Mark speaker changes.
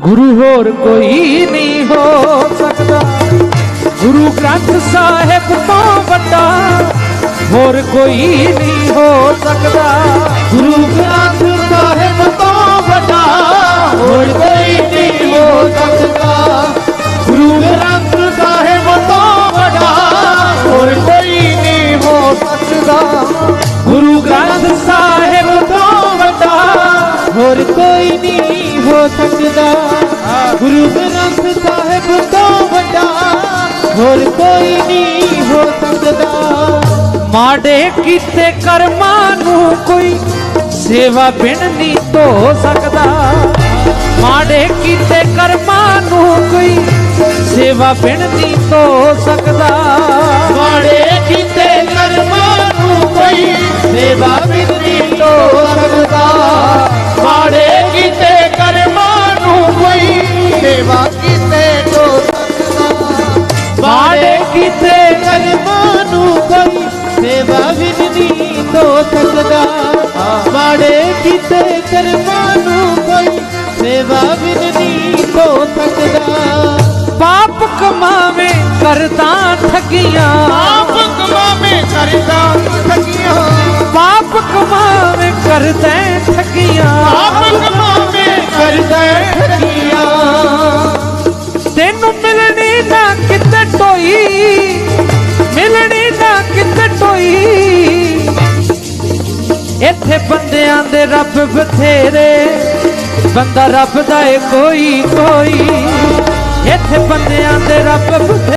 Speaker 1: ਗੁਰੂ ਹੋਰ ਕੋਈ ਨਹੀਂ ਹੋ ਸਕਦਾ। ਗੁਰੂ ਗ੍ਰੰਥ ਸਾਹਿਬ ਤੋਂ ਵੱਡਾ ਹੋਰ ਕੋਈ ਨਹੀਂ ਹੋ ਸਕਦਾ।
Speaker 2: ਗੁਰੂ ਗ੍ਰੰਥ ਸਾਹਿਬ ਤੋਂ ਵੱਡਾ ਹੋਰ ਕੋਈ ਨਹੀਂ ਹੋ ਸਕਦਾ। ਗੁਰੂ ਗ੍ਰੰਥ ਸਾਹਿਬ ਤੋਂ ਵੱਡਾ ਹੋਰ ਕੋਈ ਨਹੀਂ ਹੋ ਸਕਦਾ।
Speaker 1: ਗੁਰੂ ਗ੍ਰੰਥ ਸਾਹਿਬ ਤੋਂ ਵੱਡਾ
Speaker 2: ਹੋਰ ਕੋਈ ਨਹੀਂ ਹੋ ਸਕਦਾ ਗੁਰੂ ਗ੍ਰੰਥ ਸਾਹਿਬ ਤੋਂ ਵੱਡਾ ਹੋਰ ਕੋਈ ਨਹੀਂ ਹੋ ਸਕਦਾ।
Speaker 1: ਮਾੜੇ ਕੀਤੇ ਕਰਮਾਂ ਨੂੰ ਕੋਈ ਸੇਵਾ ਬਿਨ ਨਹੀਂ ਧੋ ਸਕਦਾ। ਮਾੜੇ ਕੀਤੇ ਕਰਮਾਂ ਨੂੰ ਕੋਈ ਸੇਵਾ ਬਿਨ ਨਹੀਂ ਧੋ ਸਕਦਾ।
Speaker 2: ਕੀਤੇ ਕਰਮਾਂ ਨੂੰ ਕੋਈ ਸੇਵਾ ਬਿੰਦੀ ਲੋ ਸਕਦਾ। ਮਾੜੇ ਕੀਤੇ ਕਰਮਾਂ ਨੂੰ ਕੋਈ ਸੇਵਾ ਬਿੰਦੀ ਲੋ ਸਕਦਾ।
Speaker 1: ਪਾਪ
Speaker 2: ਕਮਾਵੇ ਕਰਦਾ ਠਗੀਆਂ।
Speaker 1: ਤੈਨੂੰ ਮਿਲਣੀ ਨਾ ਕਿਤੇ ਟੋਈ, ਮਿਲਣੀ ਨਾ ਕਿਤੇ ਟੋਈ। ਇੱਥੇ ਬੰਦਿਆਂ ਦੇ ਰੱਬ ਬਥੇਰੇ, ਬੰਦਾ ਰੱਬ ਦਾ ਏ ਕੋਈ ਕੋਈ। ਇੱਥੇ ਬੰਦਿਆਂ ਦੇ ਰੱਬ ਬਥੇਰੇ।